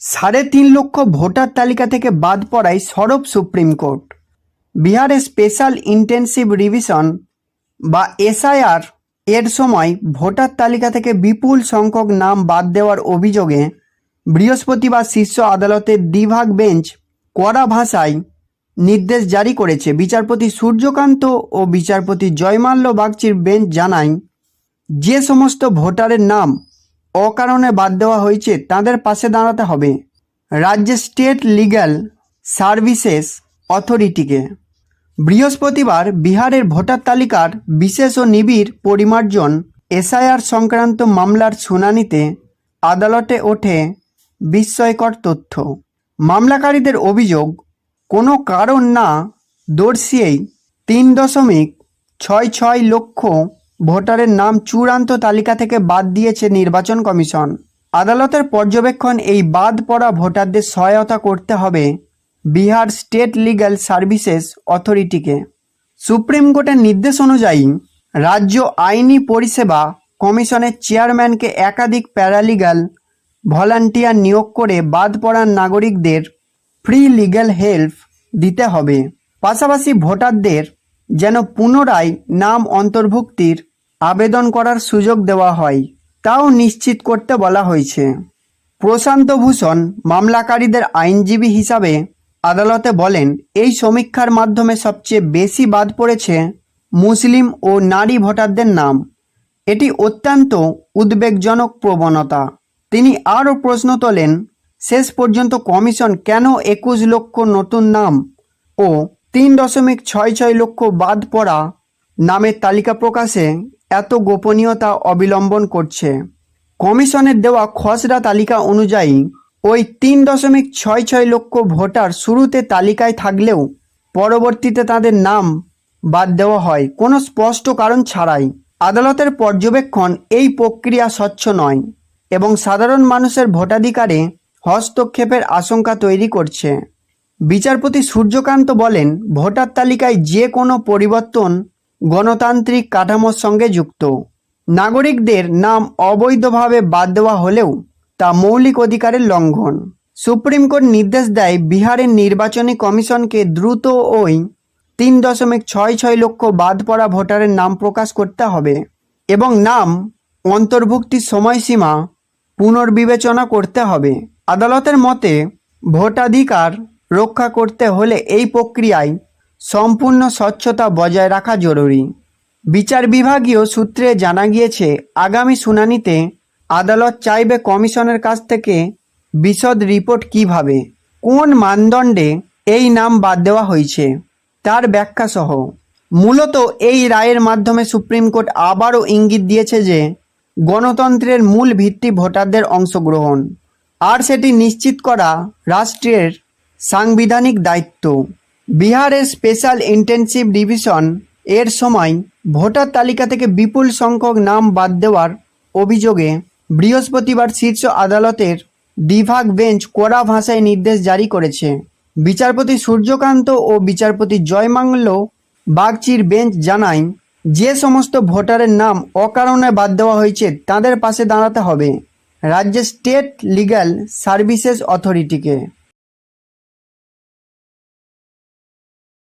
সাড়ে তিন লক্ষ ভোটার তালিকা থেকে বাদ পড়ায় সরব সুপ্রিম কোর্ট। বিহারে স্পেশাল ইন্টেনসিভ রিভিশন বা এসআইআর এর সময় ভোটার তালিকা থেকে বিপুল সংখ্যক নাম বাদ দেওয়ার অভিযোগে বৃহস্পতিবার শীর্ষ আদালতের দ্বিভাগ বেঞ্চ কড়া ভাষায় নির্দেশ জারি করেছে। বিচারপতি সূর্যকান্ত ও বিচারপতি জয়মাল্য বাগচির বেঞ্চ জানায়, যে সমস্ত ভোটারের নাম অকারণে বাদ দেওয়া হয়েছে, তাদের পাশে দাঁড়াতে হবে। রাজ্যের স্টেট লিগ্যাল সার্ভিসেস অথরিটিকে। বৃহস্পতিবার বিহারের ভোটার তালিকার বিশেষ ও নিবিড় পরিমার্জন এসআইআর সংক্রান্ত মামলার শুনানিতে আদালতে ওঠে বিস্ময়কর তথ্য। মামলাকারীদের অভিযোগ, কোনো কারণ না দর্শিয়েই তিন দশমিক ছয় ছয় লক্ষ ভোটারের নাম চূড়ান্ত তালিকা থেকে বাদ দিয়েছে নির্বাচন কমিশন। আদালতের পর্যবেক্ষণ এই বাদ পড়া ভোটারদের সহায়তা করতে হবে বিহার স্টেট লিগ্যাল সার্ভিসেস অথরিটিকে। সুপ্রিম কোর্টের নির্দেশ অনুযায়ী রাজ্য আইনি পরিষেবা কমিশনের চেয়ারম্যানকে একাধিক প্যারালিগাল ভলান্টিয়ার নিয়োগ করে বাদ পড়ার নাগরিকদের ফ্রি লিগ্যাল হেল্প দিতে হবে। পাশাপাশি ভোটারদের যেন পুনরায় নাম অন্তর্ভুক্তির আবেদন করার সুযোগ দেওয়া হয়, তাও নিশ্চিত করতে বলা হয়েছে। প্রশান্ত ভূষণ মামলাকারীদের আইনজীবী হিসাবে আদালতে বলেন, এই সমীক্ষার মাধ্যমে সবচেয়ে বেশি বাদ পড়েছে মুসলিম ও নারী ভোটারদের নাম। এটি অত্যন্ত উদ্বেগজনক প্রবণতা। তিনি আরও প্রশ্ন তোলেন, শেষ পর্যন্ত কমিশন কেন একুশ লক্ষ নতুন নাম ও তিন দশমিক ছয় ছয় লক্ষ বাদ পড়া নামের তালিকা প্রকাশে এত গোপনীয়তা অবিলম্বন করছে। কমিশনের দেওয়া খসড়া তালিকা অনুযায়ী, ওই তিন দশমিক ছয় ছয় লক্ষ ভোটার শুরুতে তালিকায় থাকলেও পরবর্তীতে তাদের নাম বাদ দেওয়া হয়। কোনো স্পষ্ট কারণ ছাড়াই আদালতের পর্যবেক্ষণ এই প্রক্রিয়া স্বচ্ছ নয় এবং সাধারণ মানুষের ভোটাধিকারে হস্তক্ষেপের আশঙ্কা তৈরি করছে। বিচারপতি সূর্যকান্ত বলেন, ভোটার তালিকায় যে কোনো পরিবর্তন গণতান্ত্রিক কাঠামোর সঙ্গে যুক্ত। নাগরিকদের নাম অবৈধভাবে বাদ দেওয়া হলেও তা মৌলিক অধিকারের লঙ্ঘন। সুপ্রিম কোর্ট নির্দেশ দেয় বিহারের নির্বাচনী কমিশনকে দ্রুত ওই তিন দশমিক ছয় ছয় লক্ষ বাদ পড়া ভোটারের নাম প্রকাশ করতে হবে এবং নাম অন্তর্ভুক্তির সময়সীমা পুনর্বিবেচনা করতে হবে। আদালতের মতে ভোটাধিকার রক্ষা করতে হলে এই প্রক্রিয়ায় সম্পূর্ণ স্বচ্ছতা বজায় রাখা জরুরি। বিচার বিভাগীয় সূত্রে জানা গিয়েছে, আগামী শুনানিতে আদালত চাইবে কমিশনের কাছ থেকে বিশদ রিপোর্ট কীভাবে, কোন মানদণ্ডে এই নাম বাদ দেওয়া হয়েছে, তার ব্যাখ্যা সহ মূলত এই রায়ের মাধ্যমে সুপ্রিম কোর্ট আবারও ইঙ্গিত দিয়েছে যে, গণতন্ত্রের মূল ভিত্তি ভোটারদের অংশগ্রহণ, আর সেটি নিশ্চিত করা রাষ্ট্রের সাংবিধানিক দায়িত্ব। বিহারের স্পেশাল ইন্টেনসিভ ডিভিশন এর সময় ভোটার তালিকা থেকে বিপুল সংখ্যক নাম বাদ দেওয়ার অভিযোগে বৃহস্পতিবার শীর্ষ আদালতের দ্বিভাগ বেঞ্চ কড়া ভাষায় নির্দেশ জারি করেছে। বিচারপতি সূর্যকান্ত ও বিচারপতি জয়মাল্য বাগচির বেঞ্চ জানায়, যে সমস্ত ভোটারের নাম অকারণে বাদ দেওয়া হয়েছে তাদের পাশে দাঁড়াতে হবে। রাজ্যের স্টেট লিগ্যাল সার্ভিসেস অথরিটিকে।